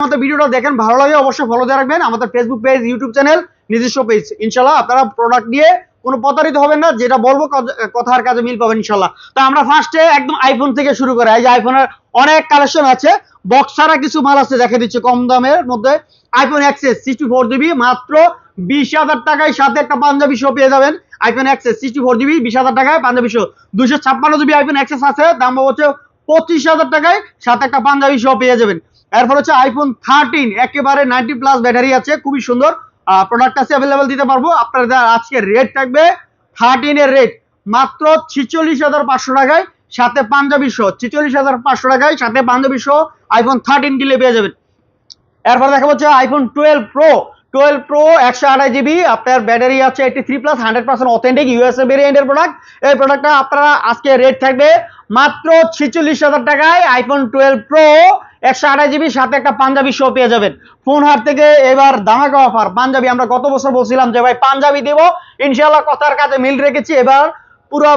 আমাদের ভিডিওটা দেখেন, ভালো লাগে অবশ্যই ফলো দিয়ে রাখবেন। আমাদের ফেসবুক পেজ ইউটিউব চ্যানেল নিজস্ব পেজ ইনশাল্লাহ আপনারা প্রোডাক্ট নিয়ে কোনো প্রতারিত হবেন না, যেটা বলব কথার কাজে মিল পাবেন ইনশাল্লাহ। তো আমরা ফার্স্টে একদম আইফোন থেকে শুরু করে, এই যে আইফোনের অনেক কালেকশন আছে বক্স ছাড়া কিছু মাল আছে, দেখে দিচ্ছে কম দামের মধ্যে। IPhone XS sixty four GB মাত্র বিশ হাজার টাকায় সাথে একটা পাঞ্জাবি শো পেয়ে যাবেন। IPhone XS sixty four GB বিশ হাজার টাকায় পাঞ্জাবি শো দুশো ছাপ্পান্ন জিবি আইফোন এক্সেস আছে, দাম হচ্ছে পঁচিশ হাজার টাকায় সাথে একটা পাঞ্জাবি শো পেয়ে যাবেন। এরপর হচ্ছে আইফোন থার্টিন একেবারে নাইনটি প্লাস ব্যাটারি আছে, খুবই সুন্দর। প্রোডাক্ট আছে অ্যাভেলেবেল দিতে পারব। আপনাদের আজকে রেট থাকবে থার্টিন এর রেট মাত্র ছিচল্লিশ হাজার পাঁচশো টাকায় সাথে পাঞ্জাবি শো ছিচল্লিশ হাজার পাঁচশো টাকায় সাথে পাঞ্জাবি শো আইফোন থার্টিন কিলে পেয়ে যাবেন। এরপর দেখা হচ্ছে iPhone twelve pro twelve pro একশো আড়াই জিবি আপনার ব্যাটারি আছে eighty three plus hundred percent authentic USA ভেরিয়েন্টের প্রোডাক্ট এই প্রোডাক্টটা আপনারা আজকে রেট থাকবে মাত্র ছিচল্লিশ হাজার টাকায় আইফোন টুয়েলভ প্রো একশো আড়াই জিবি, সাথে একটা পাঞ্জাবি শো পেয়ে যাবেন। ফোন হাট থেকে এবার দামাকা অফার পাঞ্জাবি আমরা গত বছর বলছিলাম যে, ভাই, পাঞ্জাবি দেবো। ইনশাল্লাহ কথার কাজে মিল রেখেছি। এবার পুরো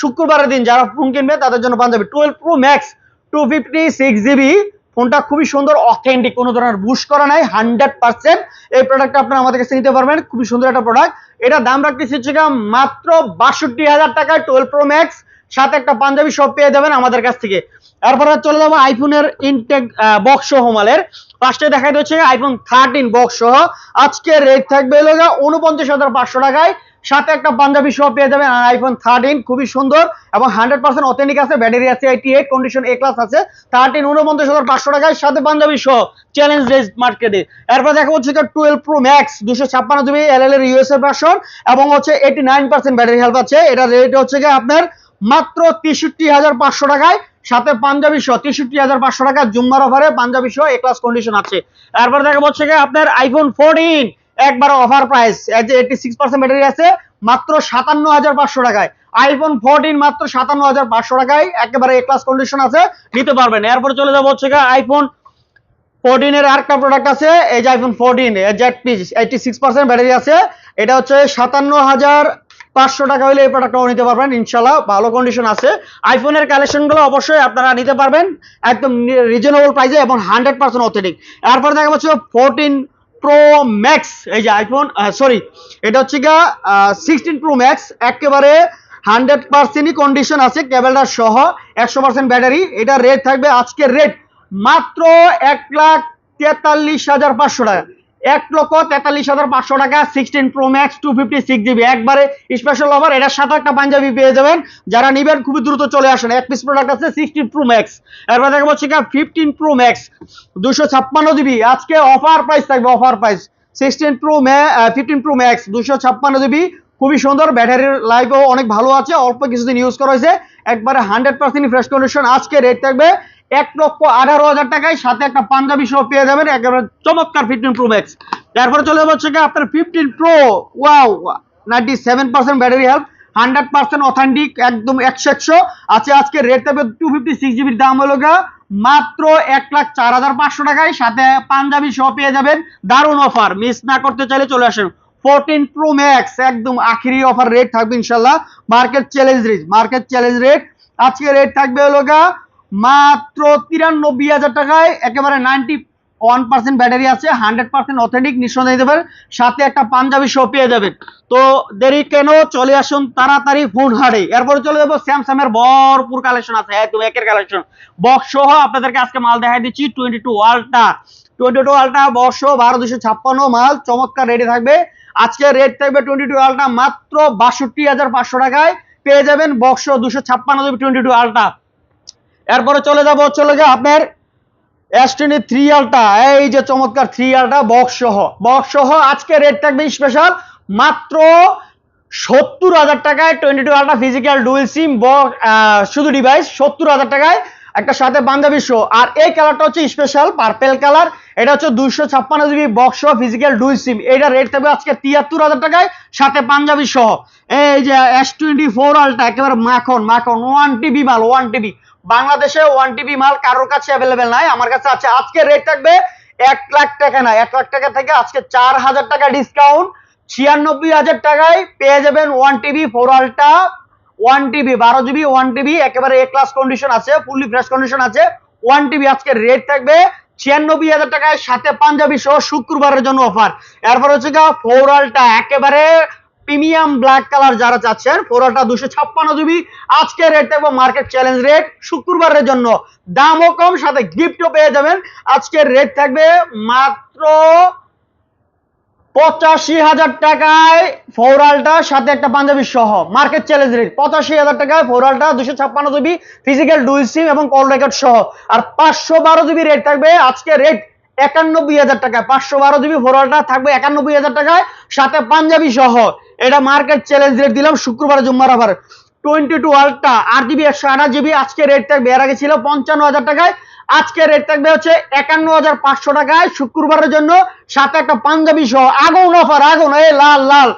শুক্রবারের দিন যারা ফোন কিনবে, তাদের জন্য Punjabi twelve pro max two fifty six GB. ফোনটা খুবই সুন্দর অথেন্টিক কোনো ধরনের বুশ করা নাই হান্ড্রেড পার্সেন্ট এই প্রোডাক্টটা আপনারা আমাদের কাছে নিতে পারবেন, খুবই সুন্দর একটা প্রোডাক্ট এটা দাম রাখতেছি হচ্ছে মাত্র বাষট্টি হাজার টাকায় টুয়েলভ প্রো ম্যাক্স সাথে একটা পাঞ্জাবি সব পেয়ে যাবেন আমাদের কাছ থেকে। এরপরে চলে যাব আইফোনের ইনটেক বক্স সহ মালের। ফার্স্টে দেখা যাচ্ছে আইফোন থার্টিন বক্স সহ। আজকে রেট থাকবে হলো উনপঞ্চাশ হাজার পাঁচশো টাকায়। সাথে একটা পাঞ্জাবি সহ পেয়ে যাবেন আইফোন থার্টিন খুবই সুন্দর এবং হান্ড্রেড পার্সেন্ট অথেন্টিক আছে ব্যাটারি আছে eighty eight condition A class আছে। থার্টিন উনপঞ্চাশ হাজার পাঁচশো টাকায়, সাথে পাঞ্জাবি সহ চ্যালেঞ্জ রেজ মার্কেটে এরপর দেখা হচ্ছে টুয়েলভ প্রো ম্যাক্স দুশো ছাপ্পান্ন জিবি এল এল এর ইউএস এর ভার্সন এবং হচ্ছে eighty nine percent battery health আছে। এটা রেট হচ্ছে গিয়ে আপনার মাত্র তেষট্টি হাজার পাঁচশো টাকায়, সাথে পাঞ্জাবি সহ, তেষট্টি হাজার পাঁচশো টাকা জুম্মার অফারে পাঞ্জাবি সহ এ ক্লাস কন্ডিশন আছে। এরপর দেখা গিয়ে আপনার আইফোন ফোরটিন একবার offer price eighty six percent battery আছে, মাত্র সাতান্ন হাজার পাঁচশো টাকায়। আইফোন ফোরটিন মাত্র সাতান্ন হাজার পাঁচশো টাকায়, একেবারে এ ক্লাস কন্ডিশন আছে, নিতে পারবেন। এরপর চলে যাব হচ্ছে গিয়ে আইফোন ফোরটিন এর আরেকটা প্রোডাক্ট আছে, এই যে iPhone fourteen eighty six percent battery আছে, এটা হচ্ছে সাতান্ন হাজার পাঁচশো টাকা হলে এই প্রোডাক্টটাও নিতে পারবেন ইনশাল্লাহ ভালো কন্ডিশন আছে। আইফোনের কালেকশনগুলো অবশ্যই আপনারা নিতে পারবেন। একদম রিজনেবল প্রাইসে এবং হান্ড্রেড পার্সেন্ট অথেন্টিক এরপর দেখা যাচ্ছে ফোরটিন প্রো ম্যাক্স এই যে আইফোন সরি এটা হচ্ছে গা সিক্সটিন প্রো ম্যাক্স একেবারে হান্ড্রেড পার্সেন্টই কন্ডিশন আছে কেবলটা সহ একশো পার্সেন্ট ব্যাটারি এটা রেট থাকবে আজকের রেট মাত্র এক লাখ তেতাল্লিশ হাজার পাঁচশো টাকা। এক লক্ষ তেতাল্লিশ হাজার পাঁচশো টাকা sixteen pro max two fifty six GB একবারে স্পেশাল অফার এটার সাথে একটা পাঞ্জাবি পেয়ে যাবেন। যারা নিবেন, খুবই দ্রুত চলে আসেন। এক পিস প্রোডাক্ট আছে সিক্সটিন প্রো ম্যাক্স এরপর দেখা হচ্ছে ফিফটিন প্রো ম্যাক্স দুশো ছাপ্পান্ন জিবি আজকে অফার প্রাইস থাকবে অফার প্রাইস সিক্সটিন প্রো ম্যা ফিফটিন প্রো ম্যাক্স দুশো ছাপ্পান্ন জিবি খুবই সুন্দর ব্যাটারির লাইফও অনেক ভালো আছে। অল্প কিছুদিন ইউজ করা হয়েছে। একবারে হান্ড্রেড পার্সেন্ট ফ্রেশ কন্ডিশন আজকে রেট থাকবে এক লক্ষ আঠারো হাজার টাকায় সাথে একটা পাঞ্জাবি সহ পেয়ে যাবেন একেবারে চমৎকার ফিফটিন প্রো ম্যাক্স তারপরে চলে যাব হচ্ছে আপনার fifteen pro wow ninety seven percent battery health hundred percent authentic একদম একশো একশো। আছে আজকে রেট থাকবে টু ফিফটি সিক্স জিবির দাম হলো গা মাত্র এক লাখ চার হাজার পাঁচশো টাকায় সাথে পাঞ্জাবি সহ পেয়ে যাবেন দারুণ অফার মিস না করতে চাইলে চলে আসেন। ফোরটিন প্রো ম্যাক্স একদম আখিরি অফার রেট থাকবে ইনশাল্লাহ market challenge rate market challenge rate আজকে রেট থাকবে হলো গা মাত্র তিরানব্বই হাজার টাকায় একেবারে নাইনটি ওয়ান পার্সেন্ট ব্যাটারি আছে, হান্ড্রেড পার্সেন্ট অথেন্টিক, নিঃসন্দেহে দিতে সাথে একটা পাঞ্জাবি শো পেয়ে তো দেরি কেন? চলে আসুন তাড়াতাড়ি ফোন হারে এরপরে চলে যাব স্যামসাং এর ভরপুর কালেকশন আছে, একদম একের কালেকশন বক্স সহ আপনাদেরকে আজকে মাল দেখাই দিচ্ছি twenty two ultra twenty two ultra box বারো দুশো ছাপ্পান্ন মাল, চমৎকার রেডি থাকবে। আজকে রেট থাকবে টোয়েন্টি টু আলটা মাত্র বাষট্টি হাজার পাঁচশো টাকায়। পেয়ে যাবেন বক্স দুশো ছাপ্পান্ন টোয়েন্টি টু আলটা এরপরে চলে যাব চলে যাও আপনার অ্যাস্টনি থ্রি আলটা এই যে চমৎকার থ্রি আলটা বক্স সহ। বক্স সহ আজকে রেট থাকবে স্পেশাল মাত্র সত্তর হাজার টাকায় twenty two ultra physical dual SIM শুধু ডিভাইস সত্তর হাজার টাকায় একটা সাথে পাঞ্জাবি শো আর এই কালারটা হচ্ছে স্পেশাল পার্পেল কালার এটা হচ্ছে দুইশো ছাপ্পান্ন GB box physical dual SIM এটা রেট থাকবে আজকে তিয়াত্তর হাজার টাকায়, সাথে পাঞ্জাবি সহ এই যে এস টোয়েন্টি ফোর আলটা একেবারে মাখন মাখন। ওয়ান টিবি মাল ওয়ান টিবি বাংলাদেশে ওয়ান টিবি মাল কারোর কাছে অ্যাভেলেবেল নাই। আমার কাছে আছে। আজকে রেট থাকবে এক লাখ টাকা না, এক লাখ টাকা থেকে আজকে চার হাজার টাকা ডিসকাউন্ট ছিয়ানব্বই হাজার টাকায় পেয়ে যাবেন one TB four ultra one TB বারো জিবি ওয়ান টিবি একেবারে এ ক্লাস কন্ডিশন আছে ফুললি ফ্রেশ কন্ডিশন আছে। ওয়ান টিবি আজকে রেট থাকবে ছিয়ানব্বই হাজার টাকায়, সাথে পাঞ্জাবি সহ শুক্রবারের জন্য অফার এরপর হচ্ছে গা ফোরালটা একেবারে প্রিমিয়াম ব্ল্যাক কালার যারা চাচ্ছেন ফোরালটা দুশো ছাপ্পান্ন জিবি আজকে রেট থাকবে মার্কেট চ্যালেঞ্জ রেট শুক্রবারের জন্য। দামও কম, সাথে গিফটও পেয়ে যাবেন। আজকের রেট থাকবে মাত্র পঁচাশি হাজার টাকায় ফৌরালটা সাথে একটা পাঞ্জাবি সহ। মার্কেট চ্যালেঞ্জ রেট পঁচাশি হাজার টাকায় ফৌরালটা দুশো ছাপ্পান্ন জিবি ফিজিক্যাল ডুইল সিম এবং কল রেকর্ড সহ। আর পাঁচশো বারো জিবি রেট থাকবে আজকে রেট একানব্বই হাজার টাকায়। পাঁচশো বারো জিবি ফোরালটা থাকবে একানব্বই হাজার টাকায়, সাথে পাঞ্জাবি সহ। এটা মার্কেট চ্যালেঞ্জ রেট দিলাম শুক্রবার, জুম্মার আবার। টোয়েন্টি টু আলট্রা আট জিবি একশো আঠাশ জিবি আজকে রেট থাকবে। এর আগে ছিল পঞ্চান্ন হাজার টাকায় আজকে রেট থাকবে হচ্ছে একান্ন হাজার পাঁচশো টাকায় শুক্রবারের জন্য সাথে একটা পাঞ্জাবি সহ আগুন অফার আগুন, এই লাল লাল।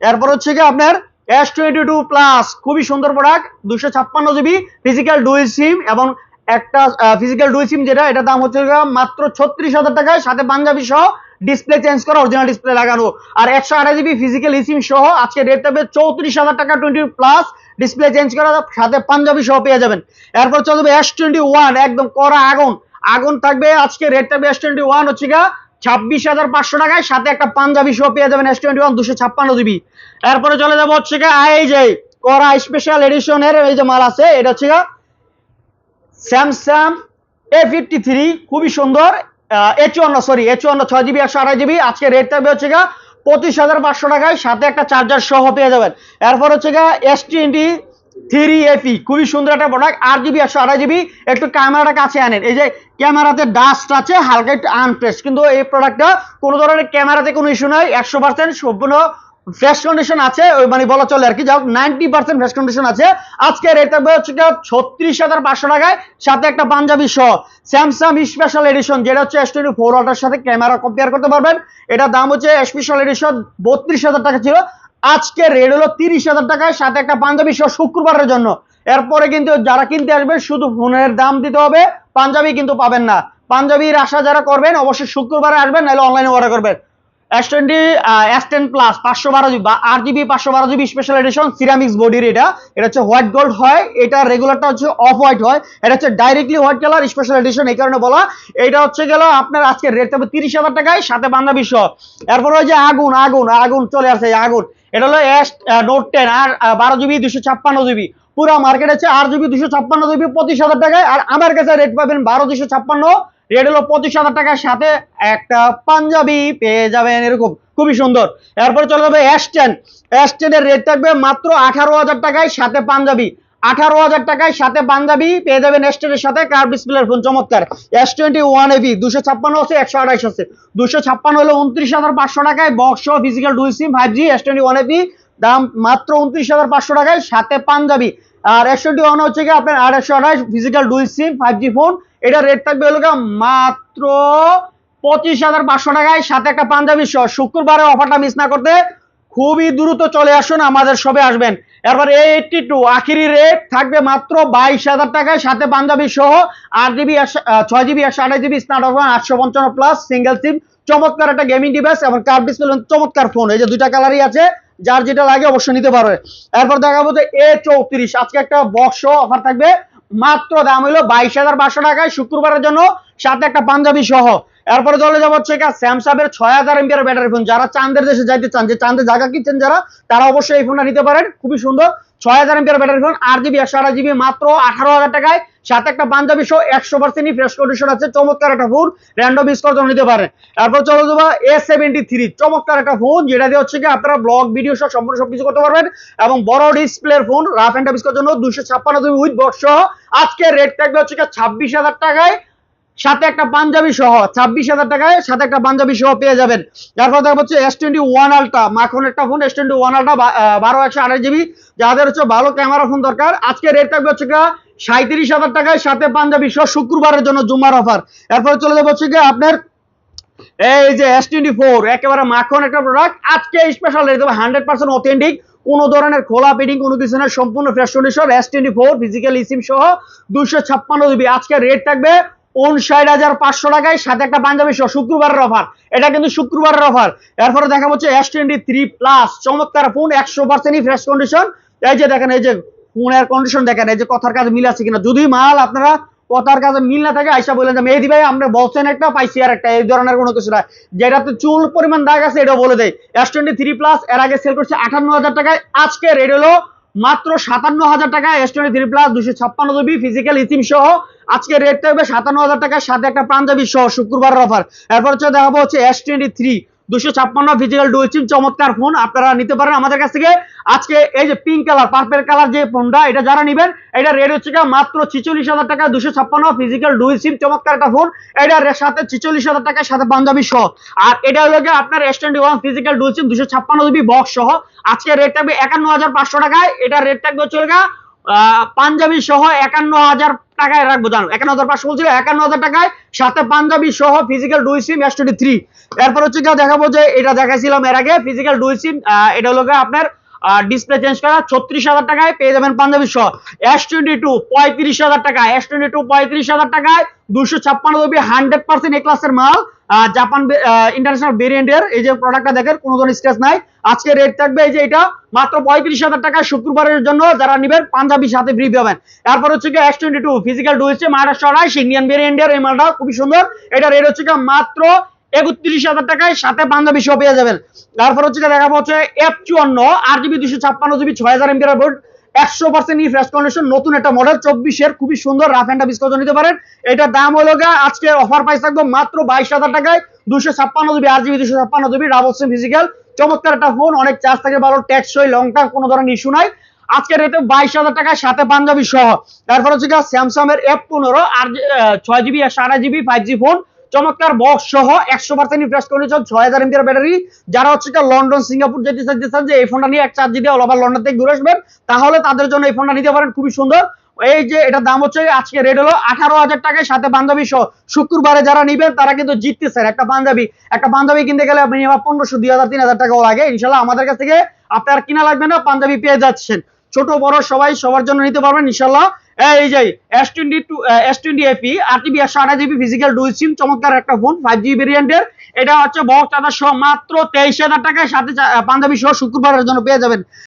এরপর হচ্ছে কি আপনার এস টোয়েন্টি টু প্লাস খুবই সুন্দর প্রোডাক্ট দুশো ছাপ্পান্ন জিবি ফিজিক্যাল ডুয়েল সিম এবং একটা ফিজিক্যাল ডুয়েল সিম যেটা এটা দাম হচ্ছে মাত্র ছত্রিশ হাজার টাকায় সাথে পাঞ্জাবি সহ ডিসপ্লে চেঞ্জ করা অরিজিনাল ডিসপ্লে লাগানো। আর একশো আঠাশ জিবি ফিজিক্যাল সিম সহ আজকে রেট থাকবে চৌত্রিশ হাজার টাকা টোয়েন্টি প্লাস ডিসপ্লে চেঞ্জ করা সাথে পাঞ্জাবি সহ পেয়ে যাবেন। এরপর চলে যাবে এস টোয়েন্টি ওয়ান একদম কড়া আগুন। আগুন থাকবে, আজকে রেট থাকবে এস টোয়েন্টি ওয়ান হচ্ছে গা ছাব্বিশ হাজার পাঁচশো টাকায়, সাথে একটা পাঞ্জাবি সহ পেয়ে যাবেন এস টোয়েন্টি ওয়ান দুশো ছাপ্পান্ন জিবি এরপরে চলে যাব হচ্ছে গা এই যে করা স্পেশাল এডিশনের এই যে মাল আছে, এটা হচ্ছে গা স্যামসাং এ ফিফটি থ্রি খুবই সুন্দর। এ চুয়ান্ন সরি এচুয়ান্ন চুয়ান্ন ছয় জিবি একশো আড়াই জিবি আজকে রেট থাকবে হচ্ছে গা পঁচিশ হাজার পাঁচশো টাকায়, সাথে একটা চার্জার সহ পেয়ে যাবেন। এরপর হচ্ছে গা এস টোয়েন্টি থ্রি এফি খুবই সুন্দর একটা প্রোডাক্ট আট জিবি একশো আড়াই জিবি একটু ক্যামেরাটা কাছে আনেন। এই যে ক্যামেরাতে ডাস্ট আছে, হালকা একটু আনপ্রেস কিন্তু এই প্রোডাক্টটা কোনো ধরনের ক্যামেরাতে কোনো ইস্যু নয় একশো পার্সেন্ট সম্পূর্ণ ফ্রেশ কন্ডিশন আছে ওই মানে বলা চলে আর কি। হোক নাইনটি পার্সেন্ট ফ্রেশ কন্ডিশন আছে। আজকে রেট থাকবে হচ্ছে ছত্রিশ হাজার পাঁচশো টাকায়, সাথে একটা পাঞ্জাবি সহ স্যামসাং স্পেশাল এডিশন যেটা হচ্ছে এস টোয়েন্টি ফোর ওয়াটার সাথে ক্যামেরা কম্পেয়ার করতে পারবেন। এটা দাম হচ্ছে স্পেশাল এডিশন বত্রিশ হাজার টাকা ছিল। আজকে রেট হলো তিরিশ হাজার টাকায়, সাথে একটা পাঞ্জাবি সহ শুক্রবারের জন্য। এরপরে কিন্তু যারা কিনতে আসবেন শুধু ফোনের দাম দিতে হবে, পাঞ্জাবি কিন্তু পাবেন না। পাঞ্জাবির আশা যারা করবেন, অবশ্যই শুক্রবারে আসবেন, নাহলে অনলাইনে অর্ডার করবেন। S twenty S ten plus পাঁচশো বারো জিবি বা আট জিবি পাঁচশো বারো জিবি স্পেশাল এডিশন সিরামিক্স বডির এটা। এটা হচ্ছে হোয়াইট গোল্ড হয়, এটা রেগুলারটা হচ্ছে অফ হোয়াইট হয়। এটা হচ্ছে directly white colour special edition এই কারণে বলা। এটা হচ্ছে গেল আপনার আজকে রেট থাকবে তিরিশ হাজার টাকায়, সাথে বান্ধবী সহ এরপর যে আগুন আগুন আগুন চলে আসছে আগুন। এটা হলো এস নোট টেন আর বারো জিবি দুশো ছাপ্পান্ন জিবি পুরো মার্কেট আছে আট জিবি দুশো ছাপ্পান্ন জিবি পঁচিশ হাজার টাকায়। আর আমার কাছে রেট পাবেন বারো দুশো ছাপ্পান্ন। রেট হলো পঁচিশ হাজার টাকার সাথে একটা পাঞ্জাবি পেয়ে যাবেন এরকম। খুবই সুন্দর। এরপরে চলে যাবে এস টেন এস টেনের রেট থাকবে মাত্র আঠারো হাজার টাকায় সাথে পাঞ্জাবি। আঠারো হাজার টাকায় সাথে পাঞ্জাবি পেয়ে যাবেন এস টেনের সাথে কার ডিসপ্লের ফোন চমৎকার। এস টোয়েন্টি ওয়ান এবি দুশো ছাপ্পান্ন আছে, একশো আঠাইশ আছে। দুশো ছাপ্পান্ন হলো উনত্রিশ হাজার পাঁচশো টাকায় box physical dual SIM five G S twenty one AB দাম মাত্র উনত্রিশ হাজার পাঁচশো টাকায় সাথে পাঞ্জাবি। আর টোয়েন্টি ওয়ান হচ্ছে কি আপনার আড়াইশো আঠাইশ physical dual SIM five G phone এটা রেট থাকবে হলো মাত্র পঁচিশ হাজার পাঁচশো টাকায়। সাথে একটা পাঞ্জাবি সহ শুক্রবারে অফারটা মিস না করতে খুবই দ্রুত চলে আসুন, আমাদের সবে আসবেন। এরপর এইটটি টু আখিরি রেট থাকবে মাত্র বাইশ হাজার টাকায়। সাথে পাঞ্জাবি সহ আট জিবি ছয় জিবি একশো আঠাশ জিবি স্ন্যাপড্রাগন আটশো পঞ্চান্ন প্লাস সিঙ্গেল সিম চমৎকার একটা গেমিং ডিভাইস এবং কার্ভ ডিসপ্লে চমৎকার ফোন এই যে দুইটা কালারই আছে। যার যেটা লাগে অবশ্যই নিতে পারবে এরপর দেখাবো যে এ চৌত্রিশ, আজকে একটা বক্স অফার থাকবে। মাত্র দাম হলো বাইশ হাজার পাঁচশো টাকায় শুক্রবারের জন্য, সাথে একটা পাঞ্জাবি সহ। এরপরে চলে যাব হচ্ছে স্যামসাংয়ের ছয় হাজার এমপিআর ব্যাটারি ফোন যারা চাঁদের দেশে যাইতে চান, যে চান্দে জায়গা কিনছেন যারা, তারা অবশ্যই এই ফোনটা নিতে পারেন। খুবই সুন্দর। ছয় হাজার এমপিআর ব্যাটারি ফোন আট জিবি একশো আঠাশ জিবি মাত্র আঠারো হাজার টাকায়। সাথে একটা পাঞ্জাবি সহ একশো পার্সেন্টই ফ্রেশ কন্ডিশন আছে। চমৎকার একটা ফোন র্যান্ডম ইউজ করার জন্য নিতে পারেন। তারপর চলে যাব এ সেভেন্টি থ্রি চমৎকার একটা ফোন যেটা দিয়ে হচ্ছে কি আপনারা ব্লগ ভিডিও সহ সম্পূর্ণ সবকিছু করতে পারবেন। এবং বড় ডিসপ্লের ফোন রাফ অ্যান্ড টাফ করার জন্য দুশো ছাপ্পান্ন জিবি উইথ বক্স সহ। আজকে রেট থাকবে হচ্ছে কি ছাব্বিশ হাজার টাকায়। সাথে একটা পাঞ্জাবি সহ, ছাব্বিশ হাজার টাকায় সাথে একটা পাঞ্জাবি সহ পেয়ে যাবেন। তারপর দেখা হচ্ছে এস টোয়েন্টি ওয়ান আলটা মাখন একটা ফোন এস টোয়েন্টি ওয়ান আলটা বারো একশো আড়াই জিবি যাদের হচ্ছে ভালো ক্যামেরা ফোন দরকার। আজকে রেট থাকবে হচ্ছে সাঁত্রিশ হাজার টাকায় সাথে পাঞ্জাবি সহ শুক্রবারের জন্য জুম্মার অফার এরপরে চলে যাব হচ্ছে গিয়ে আপনার এই যে এস টোয়েন্টি ফোর একেবারে মাখন একটা প্রোডাক্ট আজকে স্পেশাল রেট দেবো হান্ড্রেড পার্সেন্ট অথেন্টিক কোনো ধরনের খোলা পেডিং কোনো কিছু না সম্পূর্ণ fresh condition S twenty four physical eSIM সহ দুশো ছাপ্পান্ন জিবি আজকে রেট থাকবে উনষাট হাজার পাঁচশো টাকায় সাথে একটা পাঞ্জাবি সহ, শুক্রবারের অফার এটা কিন্তু শুক্রবারের অফার এরপরে দেখা হচ্ছে এস টোয়েন্টি থ্রি প্লাস চমৎকার ফোন একশো পার্সেন্টই ফ্রেশ কন্ডিশন এই যে দেখেন, এই যে কন্ডিশন দেখেন, এই যে কথার কাজ মিল আছে কিনা। যদি মাল আপনারা কথার কাছে মিল না থাকে, আইসা বলেন যে, মেহেদি ভাই, আমরা বলছেন একটা, পাইছি আর একটা। এই ধরনের কোনো কিছু না যেটাতে চুল পরিমাণ দাগ আছে এটা বলে দেয় এস টোয়েন্টি থ্রি প্লাস এর আগে সেল করছে আটান্ন হাজার টাকায়। আজকে রেট হলো মাত্র সাতান্ন হাজার টাকা এস টোয়েন্টি থ্রি প্লাস দুশো ছাপ্পান্ন জিবি ফিজিক্যাল ইসিম সহ আজকে রেট থাকবে সাতান্ন হাজার টাকার সাথে একটা পাঞ্জাবি সহ শুক্রবারের অফার এরপর হচ্ছে দেখাবো হচ্ছে এস টোয়েন্টি থ্রি দুশো ছাপ্পান্ন ফিজিক্যাল ডুয়েল সিম চমৎকার ফোন আপনারা নিতে পারেন আমাদের কাছ থেকে। আজকে এই যে পিঙ্ক কালার পার্পেল কালার যে ফোনটা এটা যারা নেবেন এটা রেট হচ্ছে মাত্র ছিচল্লিশ হাজার টাকা দুশো ছাপ্পান্ন ফিজিক্যাল ডুয়েল সিম চমৎকার একটা ফোন এটার সাথে ছিচল্লিশ হাজার টাকার সাথে পাঞ্জাবি সহ। আর এটা হলো গিয়ে আপনার S twenty one physical dual SIM দুশো ছাপ্পান্ন জিবি বক্স সহ। আজকে রেট থাকবে একান্ন হাজার পাঁচশো টাকায়। এটা রেট থাকবে আহ, পাঞ্জাবি সহ একান্ন হাজার টাকায় রাখব, জানো। একান্ন হাজার পাঁচশো বলছিল, একান্ন হাজার টাকায়, সাথে পাঞ্জাবি সহ physical dual SIM S twenty three এরপর হচ্ছে দেখাবো যে, এটা দেখাইছিলাম এর আগে ফিজিক্যাল ডুই সিম এটা হলো গিয়ে আপনার ডিসপ্লে চেঞ্জ করা ছত্রিশ হাজার টাকায় পেয়ে যাবেন পাঞ্জাবি সহ এস টোয়েন্টি টু পঁয়ত্রিশ হাজার টাকা এস টোয়েন্টি টু পঁয়ত্রিশ হাজার টাকায় দুশো ছাপ্পান্ন জিবি হান্ড্রেড পার্সেন্ট এ ক্লাসের মাল। জাপান ইন্টারন্যাশনাল ভেরিয়েন্টের এই যে প্রোডাক্টটা দেখেন, কোনো ধরনের স্ক্র্যাচ নাই। আজকে রেট থাকবে এই যে এটা, মাত্র পঁয়ত্রিশ হাজার টাকা শুক্রবারের জন্য যারা নেবেন পাঞ্জাবি সাথে ফ্রি পাবেন তারপর হচ্ছে কি এস টোয়েন্টি টু ফিজিক্যাল ডুয়েছে মহারাষ্ট্র আড়াইশ ইন্ডিয়ান ভেরিয়েন্টের এই মালটা, খুবই সুন্দর। এটা রেট হচ্ছে মাত্র একত্রিশ হাজার টাকায় সাথে পাঞ্জাবি সহ পেয়ে যাবেন। তারপর হচ্ছে এফ চুয়ান্ন আট জিবি দুশো ছাপ্পান্ন জিবি ছয় হাজার বোর্ড একশো পার্সেন্ট ই ফ্রেশ কন্ডিশন নতুন একটা মডেল চব্বিশের খুবই সুন্দর রাফ বিস্কজ নিতে পারেন। দাম হলো আজকে অফার প্রাইস থাকবে মাত্র বাইশ হাজার টাকায় দুশো ছাপ্পান্ন জিবি আট জিবি দুশো ছাপ্পান্ন জিবি ডাবল সিম ফিজিক্যাল চমৎকার একটা ফোন অনেক চার্জ থাকে, ভালো, টেকসই লং টার্ম কোনো ধরনের ইস্যু নাই। আজকে রেটে বাইশ হাজার টাকায় সাথে পাঞ্জাবি সহ। তারপর হচ্ছে স্যামসাং এর এফ পনেরো আর ছয় জিবি একশো আঠাশ জিবি ফাইভ জি ফোন চমৎকার বক্স সহ একশো পার্সেন্ট রিফ্রেশ কন্ডিশন ছয় হাজার এমপিআর ব্যাটারি যারা হচ্ছে লন্ডন, সিঙ্গাপুর যেতে চাইতেছেন যে এই ফোনটা নিয়ে এক চার্জ দিয়ে অল ওভার লন্ডন থেকে ঘুরে আসবেন, তাহলে তাদের জন্য এই ফোনটা নিতে পারেন, খুবই সুন্দর। এই যে এটার দাম হচ্ছে আজকে রেট হলো আঠারো হাজার টাকায় সাথে পাঞ্জাবি সহ। শুক্রবারে যারা নিবেন, তারা কিন্তু জিততেছেন একটা পাঞ্জাবি। একটা পাঞ্জাবি কিনতে গেলে আপনি পনেরোশো, দুই হাজার, তিন হাজার টাকাও লাগে। ইনশাল্লাহ আমাদের কাছ থেকে আপনার কিনা লাগবে না, পাঞ্জাবি পেয়ে যাচ্ছেন। ছোট, বড় সবাই সবার জন্য নিতে পারবেন, ইনশাল্লাহ। এই যে S twenty two S twenty AP আট জিবি একশো আঠাশ জিবি ফিজিক্যাল ডুই সিম চমৎকার একটা ফোন ফাইভ জিবি ভেরিয়েন্টের এটা হচ্ছে বক্স চার্জার সহ মাত্র তেইশ হাজার টাকায় সাথে পাঞ্জাবি সহ শুক্রবারের জন্য পেয়ে যাবেন।